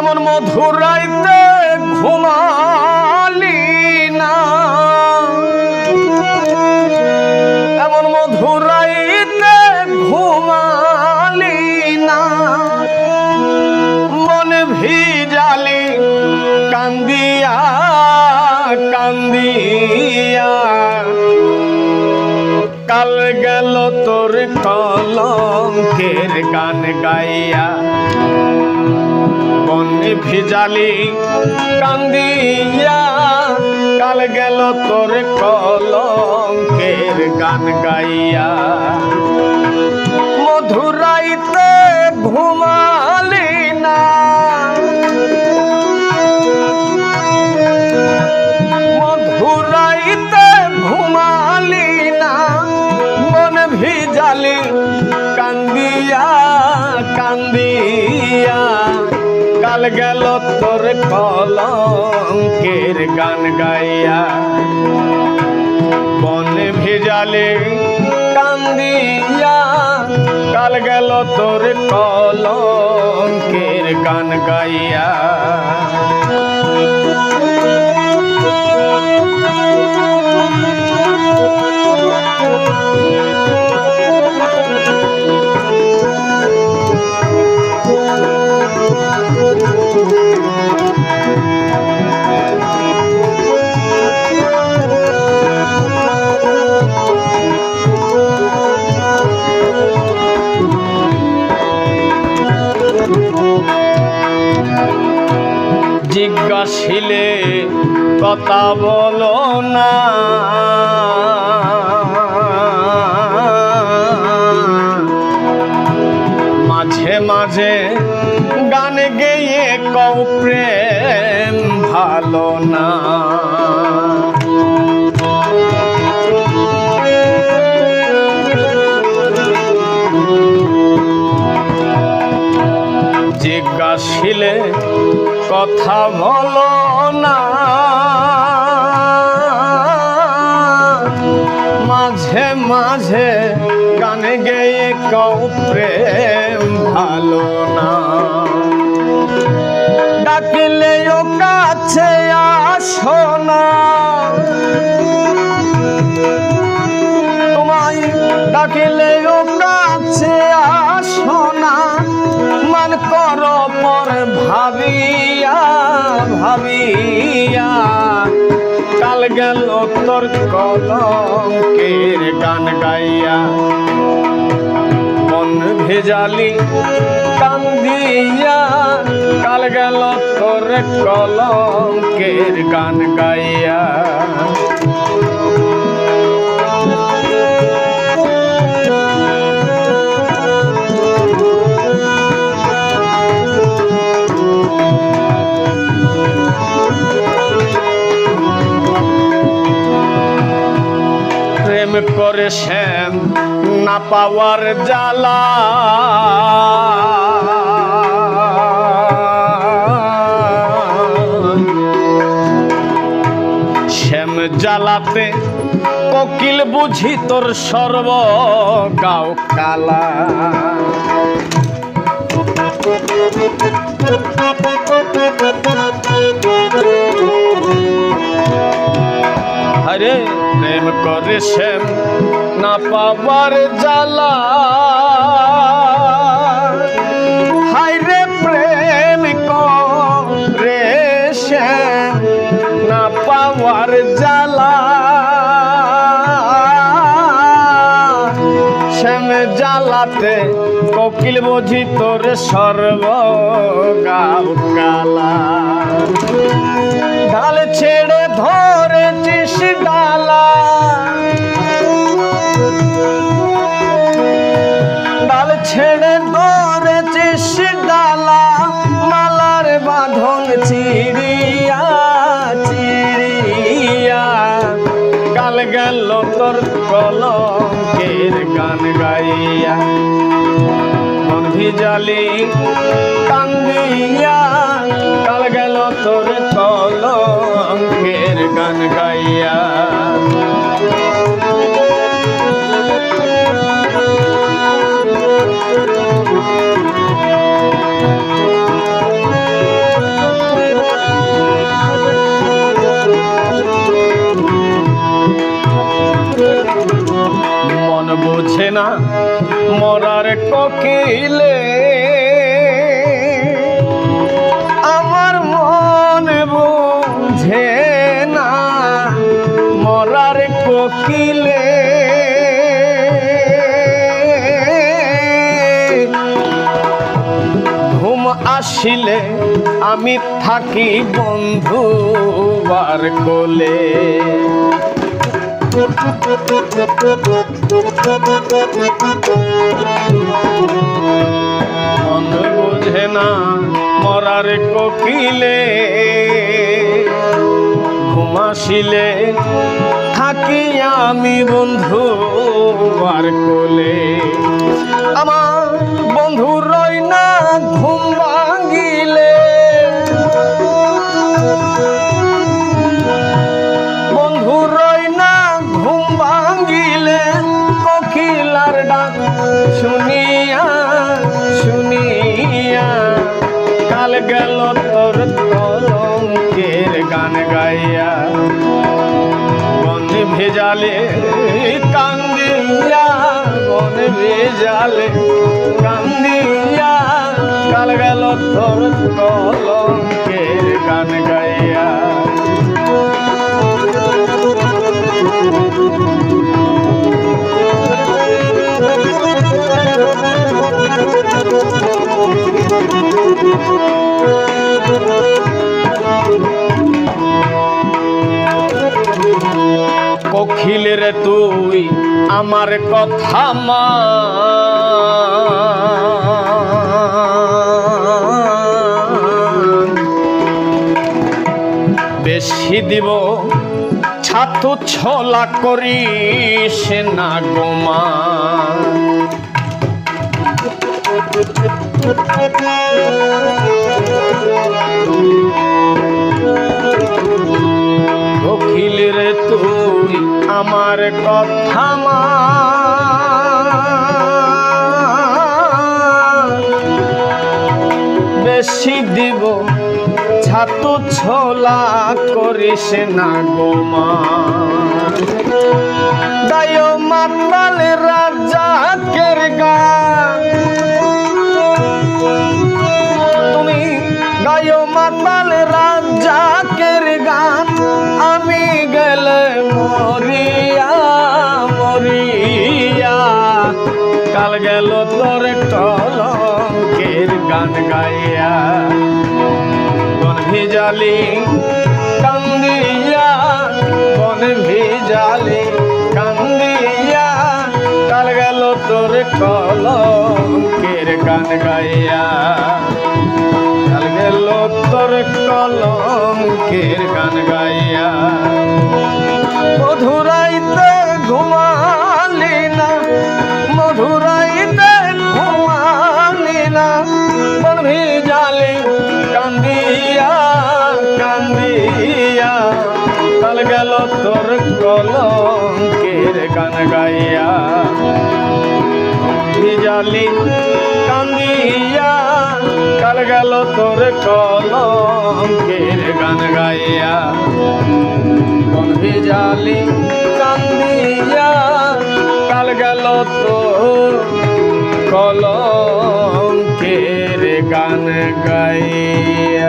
এমন মধুরাইতে ঘুমালি না। এমন মধুরাইতে ঘুমালি না। মন ভিজালি, কান্দিয়া কান্দিয়া। কাল গেল তোর কলঙ্কের গান গাইয়া। ভিজালি কান্দিয়া কাল গেল তোর কলঙ্কের গান গাইয়া। মধুরাইতে ঘুমালি না গান গাইয়া বনে ভিজালে কান্দিয়া কাল গেল তোর কলঙ্কের গান গাইয়া। জিজ্ঞাসিলে কথা বলো না। মাঝে মাঝে গান গেয়ে কৌ প্রেম ভালো না। জিজ্ঞাসিলে কথা বলো না। মাঝে মাঝে গানে গেয়ে কৌ প্রেম ভালো না। ডাকিলে ও কাছে আসো ভাবিয়া ভাবিয়া, কাল গেল তোর কলঙ্কের গান গাইয়া। মন ভেজালি কান্দিয়া, কাল গেল তোর কলঙ্কের গান গাইয়া। প্রেম করে শ্যাম না পাওয়ার জ্বালা। শ্যাম জ্বালাতে কোকিল বুঝি তোর সর্ব গাও কালা হরে প্রেম করে শ্যাম না পাবার জ্বালা। হাইরে প্রেম করে শ্যাম না পাওয়ার জ্বালা। শ্যাম জ্বালাতে কোকিল বুঝি তোর সর্ব গাও কালা। ঢাল ছেড়ে ধরেছিস ডালা। ডাল ছেড়ে ধরেছিস ডালা, মালার বাঁধন চিড়িয়া চিড়িয়া কাল গেল তোর কলঙ্কের গান গাইয়া। মন কান্দিয়া মরার কোকিলে। আমার মন বুঝে না মরার কোকিলে। ঘুম আসিলে আমি থাকি বন্ধু আর কোলে। মন বুঝে না মরার কোকিলে। ঘুমাসিলে থাকি আমি বন্ধু আর কোলে। গেল তোর কলঙ্কের গান গাইয়া বন ভেজালে কান্দিয়া বন ভেজালে কান্দিয়া কাল গেল তোর কলঙ্কের গান গাইয়া কখিলের তুই আমার কথা মান। বেশি দিব ছাতু ছলা করিস না গোমা অখিল রে তুই আমার কথা মান। বেশি দিব ছাতু ছোলা করিস না গোমা দায় মাতাল রাজা কের গা গান আমি গেলে মরিয়া মরিয়া। কাল গেল তোর কলঙ্কের গান গাইয়া। বন ভিজালি কান্দিয়া, বন ভিজালি কান্দিয়া। কাল গেল তোর কলঙ্কের গান গাইয়া। কাল গেল তোর কলঙ্কের গান গাইয়া। মধুরাইতে ঘুমালি না, মধুরাইতে ঘুমালি না। বন ভিজালি কান্দিয়া কান্দিয়া। কাল গেল তোর কলঙ্কের গান গাইয়া। ভিজালি কান্দিয়া, কাল গেল তোর কলঙ্কের গাইয়া কোন ভিজালি কান্দিয়া কাল গেল তো তোর কলঙ্কের গান গাইয়া।